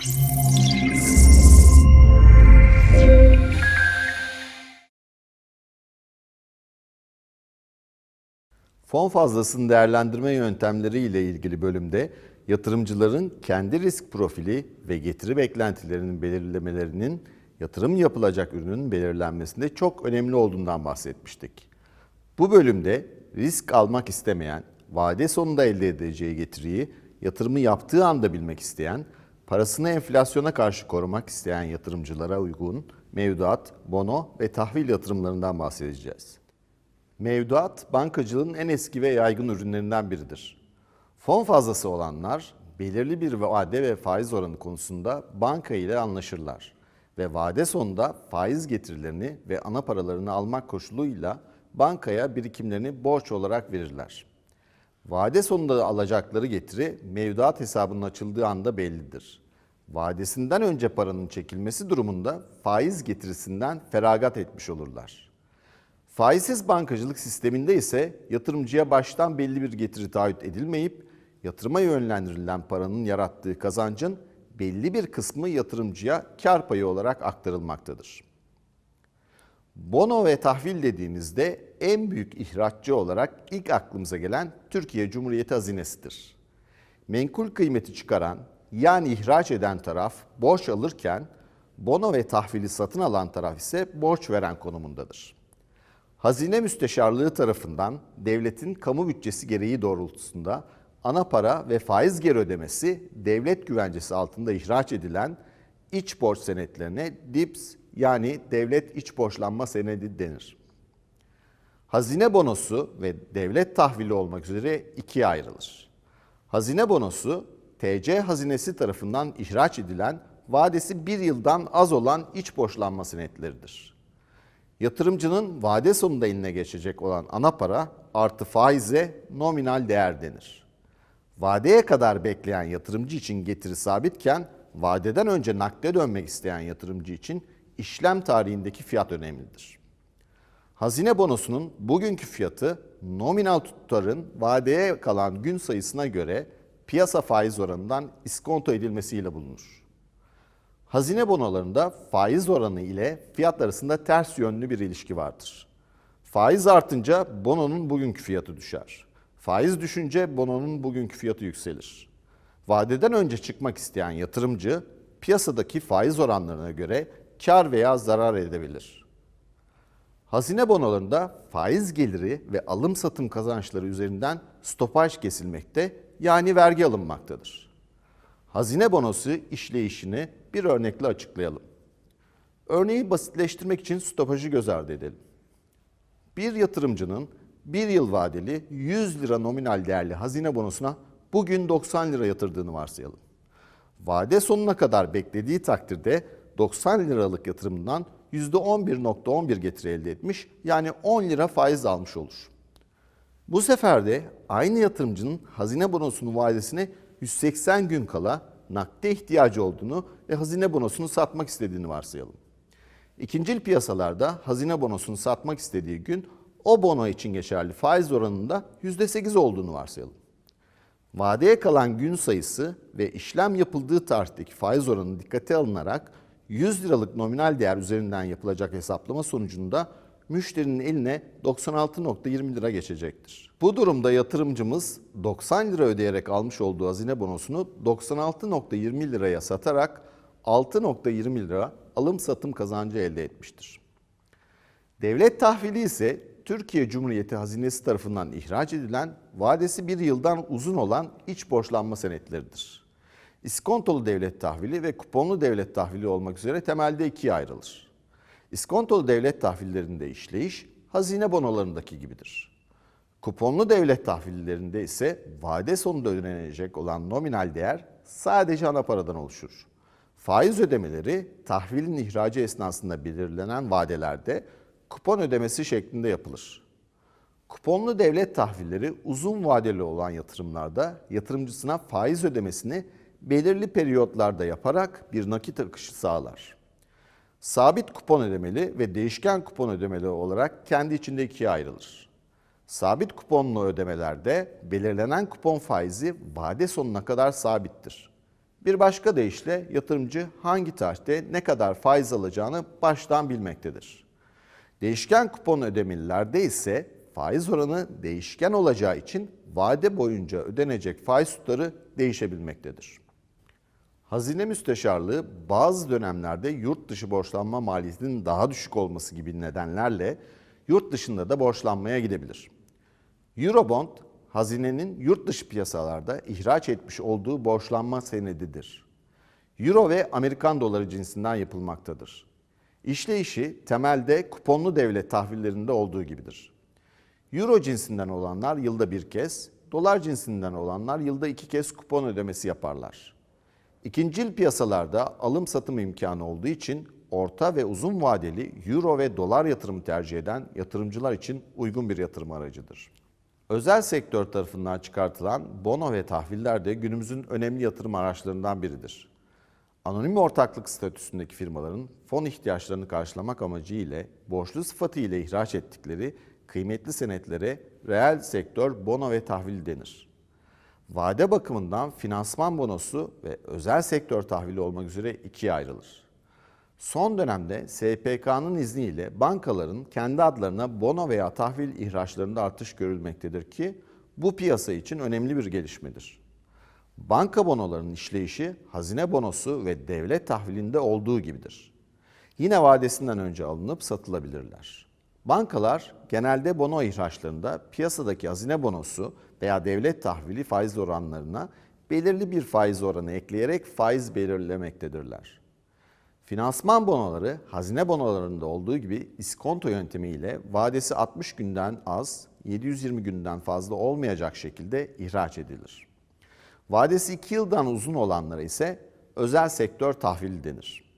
Fon fazlasını değerlendirme yöntemleri ile ilgili bölümde yatırımcıların kendi risk profili ve getiri beklentilerinin belirlemelerinin yatırım yapılacak ürünün belirlenmesinde çok önemli olduğundan bahsetmiştik. Bu bölümde risk almak istemeyen, vade sonunda elde edeceği getiriyi yatırımı yaptığı anda bilmek isteyen, parasını enflasyona karşı korumak isteyen yatırımcılara uygun mevduat, bono ve tahvil yatırımlarından bahsedeceğiz. Mevduat, bankacılığın en eski ve yaygın ürünlerinden biridir. Fon fazlası olanlar belirli bir vade ve faiz oranı konusunda banka ile anlaşırlar ve vade sonunda faiz getirilerini ve ana paralarını almak koşuluyla bankaya birikimlerini borç olarak verirler. Vade sonunda alacakları getiri mevduat hesabının açıldığı anda bellidir. Vadesinden önce paranın çekilmesi durumunda faiz getirisinden feragat etmiş olurlar. Faizsiz bankacılık sisteminde ise yatırımcıya baştan belli bir getiri taahhüt edilmeyip yatırıma yönlendirilen paranın yarattığı kazancın belli bir kısmı yatırımcıya kar payı olarak aktarılmaktadır. Bono ve tahvil dediğimizde en büyük ihraççı olarak ilk aklımıza gelen Türkiye Cumhuriyeti hazinesidir. Menkul kıymeti çıkaran yani ihraç eden taraf borç alırken bono ve tahvili satın alan taraf ise borç veren konumundadır. Hazine Müsteşarlığı tarafından devletin kamu bütçesi gereği doğrultusunda ana para ve faiz geri ödemesi devlet güvencesi altında ihraç edilen iç borç senetlerine DIPS yani devlet iç borçlanma senedi denir. Hazine bonosu ve devlet tahvili olmak üzere ikiye ayrılır. Hazine bonosu TC hazinesi tarafından ihraç edilen vadesi bir yıldan az olan iç borçlanma senetleridir. Yatırımcının vade sonunda eline geçecek olan ana para artı faize nominal değer denir. Vadeye kadar bekleyen yatırımcı için getiri sabitken vadeden önce nakde dönmek isteyen yatırımcı için işlem tarihindeki fiyat önemlidir. Hazine bonosunun bugünkü fiyatı nominal tutarın vadeye kalan gün sayısına göre piyasa faiz oranından iskonto edilmesiyle bulunur. Hazine bonolarında faiz oranı ile fiyat arasında ters yönlü bir ilişki vardır. Faiz artınca bononun bugünkü fiyatı düşer. Faiz düşünce bononun bugünkü fiyatı yükselir. Vadeden önce çıkmak isteyen yatırımcı piyasadaki faiz oranlarına göre kar veya zarar edebilir. Hazine bonolarında faiz geliri ve alım satım kazançları üzerinden stopaj kesilmekte yani vergi alınmaktadır. Hazine bonosu işleyişini bir örnekle açıklayalım. Örneği basitleştirmek için stopajı göz ardı edelim. Bir yatırımcının bir yıl vadeli 100 lira nominal değerli hazine bonosuna bugün 90 lira yatırdığını varsayalım. Vade sonuna kadar beklediği takdirde 90 liralık yatırımından %11.11 getiri elde etmiş yani 10 lira faiz almış olur. Bu sefer de aynı yatırımcının hazine bonosunun vadesine 180 gün kala nakde ihtiyacı olduğunu ve hazine bonosunu satmak istediğini varsayalım. İkincil piyasalarda hazine bonosunu satmak istediği gün o bono için geçerli faiz oranında %8 olduğunu varsayalım. Vadeye kalan gün sayısı ve işlem yapıldığı tarihteki faiz oranı dikkate alınarak 100 liralık nominal değer üzerinden yapılacak hesaplama sonucunda müşterinin eline 96.20 lira geçecektir. Bu durumda yatırımcımız 90 lira ödeyerek almış olduğu hazine bonosunu 96.20 liraya satarak 6.20 lira alım satım kazancı elde etmiştir. Devlet tahvili ise Türkiye Cumhuriyeti Hazinesi tarafından ihraç edilen vadesi bir yıldan uzun olan iç borçlanma senetleridir. İskontolu devlet tahvili ve kuponlu devlet tahvili olmak üzere temelde ikiye ayrılır. İskontolu devlet tahvillerinde işleyiş hazine bonolarındaki gibidir. Kuponlu devlet tahvillerinde ise vade sonunda ödenecek olan nominal değer sadece ana paradan oluşur. Faiz ödemeleri tahvilin ihracı esnasında belirlenen vadelerde kupon ödemesi şeklinde yapılır. Kuponlu devlet tahvilleri uzun vadeli olan yatırımlarda yatırımcısına faiz ödemesini belirli periyotlarda yaparak bir nakit akışı sağlar. Sabit kupon ödemeli ve değişken kupon ödemeli olarak kendi içinde ikiye ayrılır. Sabit kuponlu ödemelerde belirlenen kupon faizi vade sonuna kadar sabittir. Bir başka deyişle yatırımcı hangi tarihte ne kadar faiz alacağını baştan bilmektedir. Değişken kupon ödemelilerde ise faiz oranı değişken olacağı için vade boyunca ödenecek faiz tutarı değişebilmektedir. Hazine Müsteşarlığı bazı dönemlerde yurt dışı borçlanma maliyetinin daha düşük olması gibi nedenlerle yurt dışında da borçlanmaya gidebilir. Eurobond, hazinenin yurt dışı piyasalarda ihraç etmiş olduğu borçlanma senedidir. Euro ve Amerikan doları cinsinden yapılmaktadır. İşleyişi temelde kuponlu devlet tahvillerinde olduğu gibidir. Euro cinsinden olanlar yılda bir kez, dolar cinsinden olanlar yılda iki kez kupon ödemesi yaparlar. İkincil piyasalarda alım satım imkanı olduğu için orta ve uzun vadeli euro ve dolar yatırımı tercih eden yatırımcılar için uygun bir yatırım aracıdır. Özel sektör tarafından çıkartılan bono ve tahviller de günümüzün önemli yatırım araçlarından biridir. Anonim ortaklık statüsündeki firmaların fon ihtiyaçlarını karşılamak amacı ile borçlu sıfatı ile ihraç ettikleri kıymetli senetlere reel sektör bono ve tahvil denir. Vade bakımından finansman bonosu ve özel sektör tahvili olmak üzere ikiye ayrılır. Son dönemde SPK'nın izniyle bankaların kendi adlarına bono veya tahvil ihraçlarında artış görülmektedir ki bu piyasa için önemli bir gelişmedir. Banka bonolarının işleyişi hazine bonosu ve devlet tahvilinde olduğu gibidir. Yine vadesinden önce alınıp satılabilirler. Bankalar genelde bono ihraçlarında piyasadaki hazine bonosu veya devlet tahvili faiz oranlarına belirli bir faiz oranı ekleyerek faiz belirlemektedirler. Finansman bonoları hazine bonolarında olduğu gibi iskonto yöntemiyle vadesi 60 günden az, 720 günden fazla olmayacak şekilde ihraç edilir. Vadesi 2 yıldan uzun olanlara ise özel sektör tahvili denir.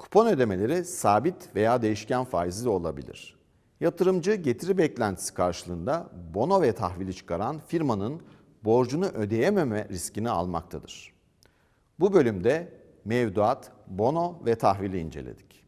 Kupon ödemeleri sabit veya değişken faizli olabilir. Yatırımcı getiri beklentisi karşılığında bono ve tahvili çıkaran firmanın borcunu ödeyememe riskini almaktadır. Bu bölümde mevduat, bono ve tahvili inceledik.